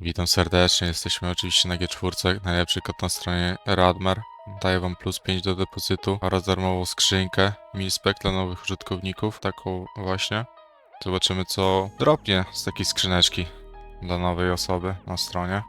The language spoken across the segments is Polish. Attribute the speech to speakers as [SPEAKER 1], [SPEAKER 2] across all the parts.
[SPEAKER 1] Witam serdecznie, jesteśmy oczywiście na G4, najlepszy kod na stronie Radmer. Daję wam plus 5 do depozytu oraz darmową skrzynkę Milspec dla nowych użytkowników, taką właśnie. Zobaczymy co dropnie z takiej skrzyneczki dla nowej osoby na stronie.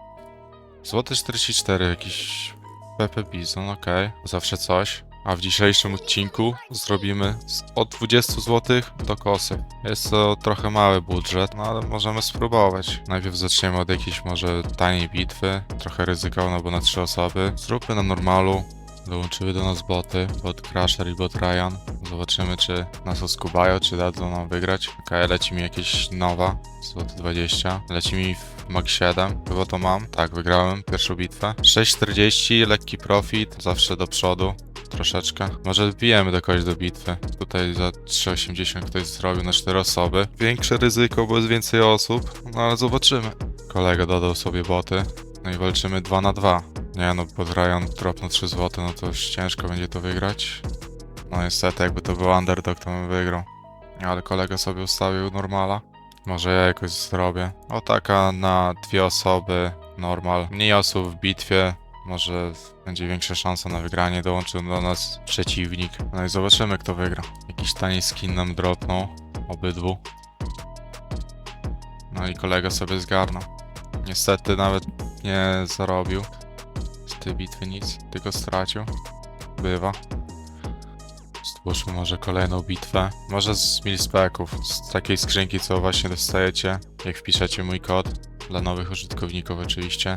[SPEAKER 1] Złoty 44, jakiś Pepe Bizon, okej, zawsze coś. A w dzisiejszym odcinku zrobimy od 20 zł do kosy. Jest to trochę mały budżet, no ale możemy spróbować. Najpierw zaczniemy od jakiejś może taniej bitwy, trochę ryzykowno, bo na trzy osoby. Zróbmy na normalu, dołączyły do nas boty, bot Crusher i bot Ryan. Zobaczymy czy nas oskubają, czy dadzą nam wygrać. Okej, leci mi jakieś nowa, złoty 20. Leci mi w Max 7, chyba to mam. Tak, wygrałem pierwszą bitwę. 6,40, lekki profit, zawsze do przodu troszeczkę. Może wbijemy do kogoś do bitwy. Tutaj za 3,80 ktoś zrobił na 4 osoby. Większe ryzyko, bo jest więcej osób, no ale zobaczymy. Kolega dodał sobie boty. No i walczymy 2 na 2. Nie no, bo Ryan dropnął 3 zł, no to już ciężko będzie to wygrać. No niestety, jakby to był underdog, to bym wygrał. Ale kolega sobie ustawił normala. Może ja jakoś zrobię. O taka na dwie osoby, normal. Mniej osób w bitwie, może będzie większa szansa na wygranie. Dołączył do nas przeciwnik. No i zobaczymy, kto wygra. Jakiś tani skin nam dropnął. Obydwu. No i kolega sobie zgarnął. Niestety nawet nie zarobił z tej bitwy nic, tylko stracił. Bywa. Stwórzmy może kolejną bitwę. Może z milspeków, z takiej skrzynki, co właśnie dostajecie, jak wpiszecie mój kod. Dla nowych użytkowników oczywiście.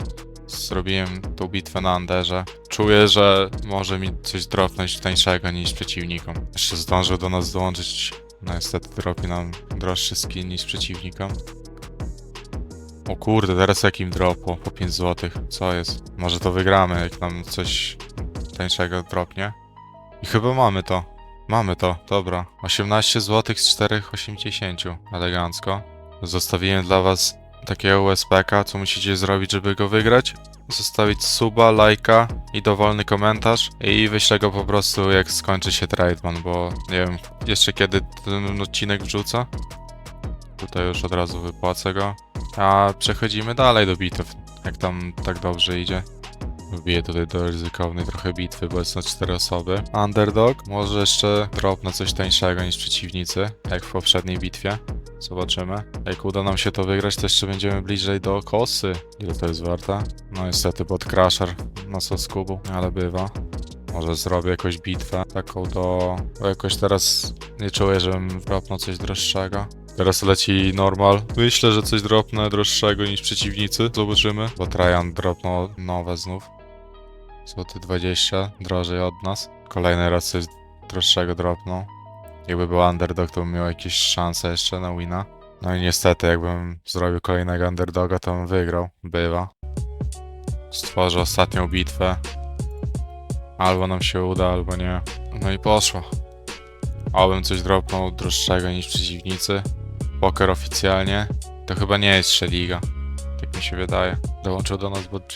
[SPEAKER 1] Zrobiłem tą bitwę na Anderze. Czuję, że może mi coś dropnąć tańszego niż przeciwnikom. Jeszcze zdążył do nas dołączyć. No niestety dropi nam droższy skin niż przeciwnikom. O kurde, teraz jakim dropu? Po 5 zł. Co jest? Może to wygramy, jak nam coś tańszego dropnie. I chyba mamy to. Mamy to, dobra. 18 zł z 4,80. Elegancko. Zostawiłem dla was takiego USPK, co musicie zrobić, żeby go wygrać. Zostawić suba, lajka i dowolny komentarz i wyślę go po prostu jak skończy się Trademan, bo nie wiem jeszcze kiedy ten odcinek wrzuca. Tutaj już od razu wypłacę go. A przechodzimy dalej do bitew, jak tam tak dobrze idzie. Wbiję tutaj do ryzykownej trochę bitwy, bo jest na 4 osoby. Underdog może jeszcze dropnę coś tańszego niż przeciwnicy, jak w poprzedniej bitwie. Zobaczymy. Jak uda nam się to wygrać, to jeszcze będziemy bliżej do kosy. Ile to jest warte? No niestety pod Crusher nas oskubu, ale bywa. Może zrobię jakąś bitwę taką do... Bo jakoś teraz nie czuję, żebym dropnął coś droższego. Teraz leci normal. Myślę, że coś dropnę droższego niż przeciwnicy. Zobaczymy. Bo Trajan dropnął nowe znów. Złoty 20, drożej od nas. Kolejny raz coś droższego dropnął. Jakby był underdog, to bym miał jakieś szanse jeszcze na wina. No i niestety, jakbym zrobił kolejnego underdoga, to bym wygrał. Bywa. Stworzę ostatnią bitwę. Albo nam się uda, albo nie. No i poszło. Obym coś dropnął droższego niż przeciwnicy. Poker oficjalnie. To chyba nie jest Sheliga. Tak mi się wydaje. Dołączył do nas bot.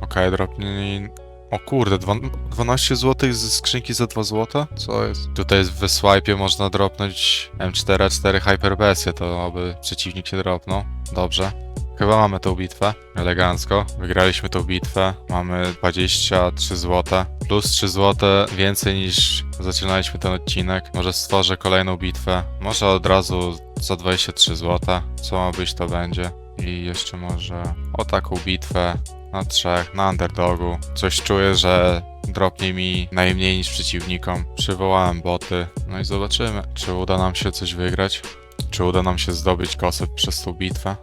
[SPEAKER 1] Okej, dropnij... O kurde, dwa, 12 zł ze skrzynki za 2 zł? Co jest? Tutaj w wyswipe można dropnąć M4A4 Hyperbessie, to aby przeciwnik się dropnął. Dobrze. Chyba mamy tą bitwę. Elegancko. Wygraliśmy tą bitwę. Mamy 23 zł. Plus 3 zł więcej niż zaczynaliśmy ten odcinek. Może stworzę kolejną bitwę. Może od razu za 23 zł. Co ma być, to będzie. I jeszcze może o taką bitwę na trzech, na underdogu. Coś czuję, że dropnie mi najmniej niż przeciwnikom. Przywołałem boty. No i zobaczymy, czy uda nam się coś wygrać. Czy uda nam się zdobyć kosę przez tą bitwę.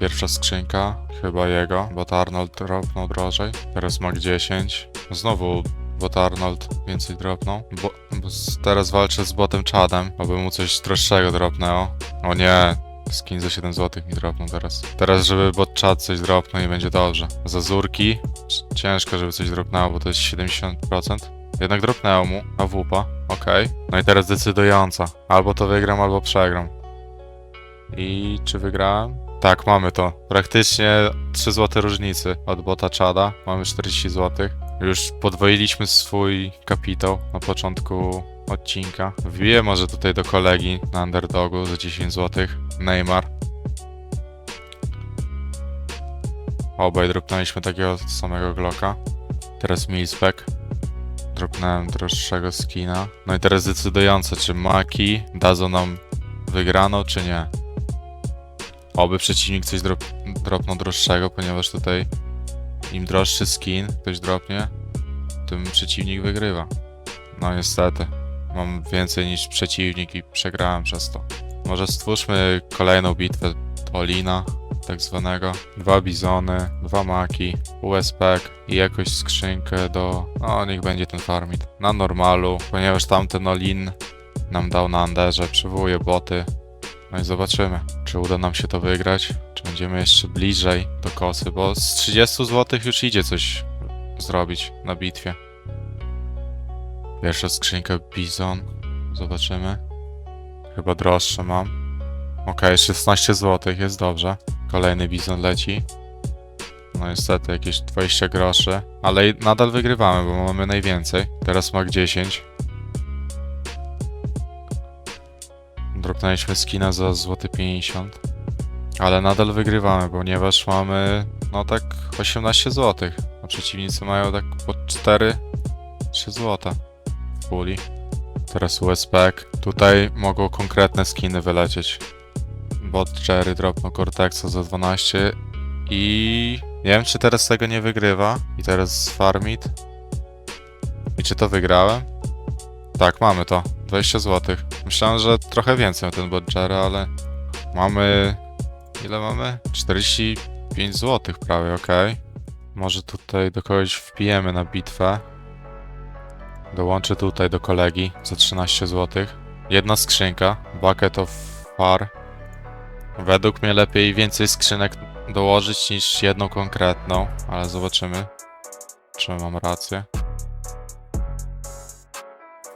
[SPEAKER 1] Pierwsza skrzynka, chyba jego, bo Arnold dropnął drożej. Teraz Mag 10. Znowu bot Arnold więcej dropnął. Bo, bo teraz walczę z botem Chadem, aby mu coś droższego dropnęło. O nie, skin za 7 zł mi dropnął teraz. Teraz, żeby bot Chad coś dropnął i będzie dobrze. Zazurki, ciężko, żeby coś dropnęło, bo to jest 70%. Jednak dropnęło mu, a wupa, okej. No i teraz decydująca. Albo to wygram, albo przegram. I czy wygrałem? Tak, mamy to. Praktycznie 3 zł różnicy od bota Chada. Mamy 40 zł. Już podwoiliśmy swój kapitał na początku odcinka. Wbiję może tutaj do kolegi na underdogu za 10 zł. Neymar. Obaj dropnęliśmy takiego samego Glocka. Teraz Milspec. Dropnąłem droższego skina. No i teraz decydujące, czy Maki dadzą nam wygraną, czy nie. Oby przeciwnik coś drop, dropnął droższego, ponieważ tutaj im droższy skin ktoś dropnie, tym przeciwnik wygrywa. No niestety. Mam więcej niż przeciwnik i przegrałem przez to. Może stwórzmy kolejną bitwę Olina, tak zwanego. Dwa bizony, dwa maki, USP i jakąś skrzynkę do... No, niech będzie ten farmit. Na normalu, ponieważ tamten Olin nam dał na Anderze, przywołuje boty. No i zobaczymy, czy uda nam się to wygrać, czy będziemy jeszcze bliżej do kosy, bo z 30 zł już idzie coś zrobić na bitwie. Pierwsza skrzynka Bizon. Zobaczymy. Chyba droższe mam. Okej, 16 zł, jest dobrze. Kolejny Bizon leci. No niestety, jakieś 20 groszy. Ale nadal wygrywamy, bo mamy najwięcej. Teraz Mak 10. Dropnęliśmy skina za złoty 50. Ale nadal wygrywamy, ponieważ mamy no tak 18 zł. A przeciwnicy mają tak po 4 3 zł puli. Teraz USP. Tutaj mogą konkretne skiny wylecieć. Bot Cherry dropnął Cortexa za 12 i nie wiem czy teraz tego nie wygrywa i teraz farmit. I czy to wygrałem? Tak, mamy to. 20 zł. Myślałem, że trochę więcej na ten Cherry, ale mamy... Ile mamy? 45 zł prawie, okej. Może tutaj do kogoś wpijemy na bitwę. Dołączę tutaj do kolegi za 13 zł. Jedna skrzynka, bucket of far. Według mnie lepiej więcej skrzynek dołożyć niż jedną konkretną, ale zobaczymy, czy mam rację.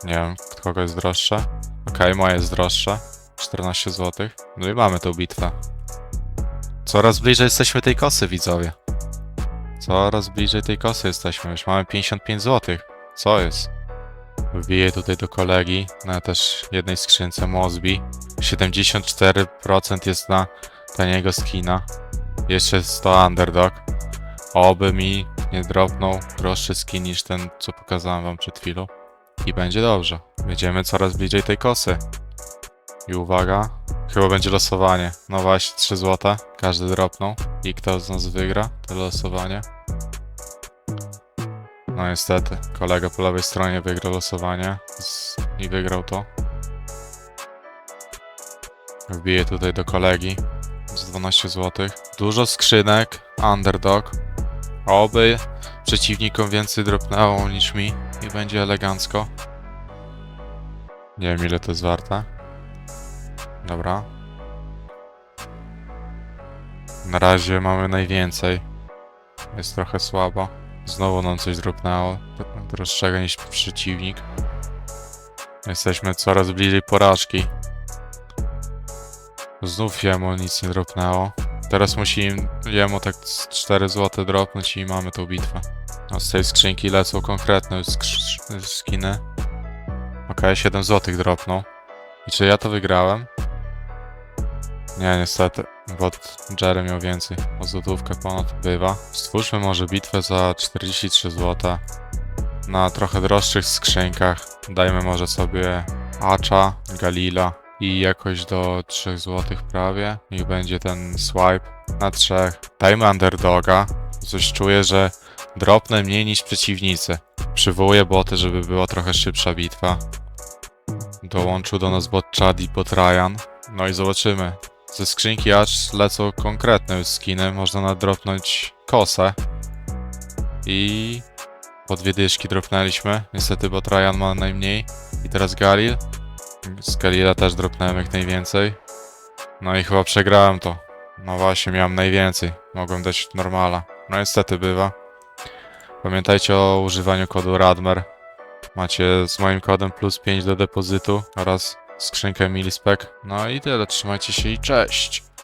[SPEAKER 1] Nie wiem, kogo jest droższe. Okej, moje jest droższe. 14 zł. No i mamy tą bitwę. Coraz bliżej jesteśmy tej kosy, widzowie. Coraz bliżej tej kosy jesteśmy. Już mamy 55 zł. Co jest? Wbiję tutaj do kolegi na też jednej skrzynce Mosby. 74% jest na taniego skina. Jeszcze jest to underdog. Oby mi nie dropnął droższy skin niż ten, co pokazałem wam przed chwilą. I będzie dobrze. Będziemy coraz bliżej tej kosy. I uwaga, chyba będzie losowanie. No właśnie, 3 zł. Każdy dropnął. I kto z nas wygra to losowanie? No niestety, kolega po lewej stronie wygrał losowanie z... i wygrał to. Wbiję tutaj do kolegi z 12 zł. Dużo skrzynek, underdog. Oby przeciwnikom więcej dropnęło niż mi i będzie elegancko. Nie wiem ile to jest warte. Dobra. Na razie mamy najwięcej. Jest trochę słabo. Znowu nam coś dropnęło. Droższego niż przeciwnik. Jesteśmy coraz bliżej porażki. Znów jemu nic nie dropnęło. Teraz musi im- jemu tak z 4 zł dropnąć i mamy tą bitwę. A z tej skrzynki lecą konkretne skiny. Okej, 7 zł dropnął. I czy ja to wygrałem? Nie, niestety. Bot Jerry miał więcej. O złotówkę ponad bywa. Stwórzmy może bitwę za 43 zł. Na trochę droższych skrzynkach. Dajmy może sobie Acza, Galila i jakoś do 3 zł prawie. Niech będzie ten swipe na trzech. Dajmy underdoga. Coś czuję, że dropnę mniej niż przeciwnicy. Przywołuję boty, żeby była trochę szybsza bitwa. Dołączył do nas bot Chad i bot Ryan. No i zobaczymy. Ze skrzynki aż lecą konkretne skiny. Można nadropnąć kosę. I po dwie dyszki dropnęliśmy. Niestety, bo Ryan ma najmniej. I teraz Galil. Z Galila też dropnąłem jak najwięcej. No i chyba przegrałem to. No właśnie, miałem najwięcej. Mogłem dać normala. No niestety bywa. Pamiętajcie o używaniu kodu RADMER. Macie z moim kodem plus 5 do depozytu oraz skrzynkę Milispec. No i tyle, trzymajcie się i cześć!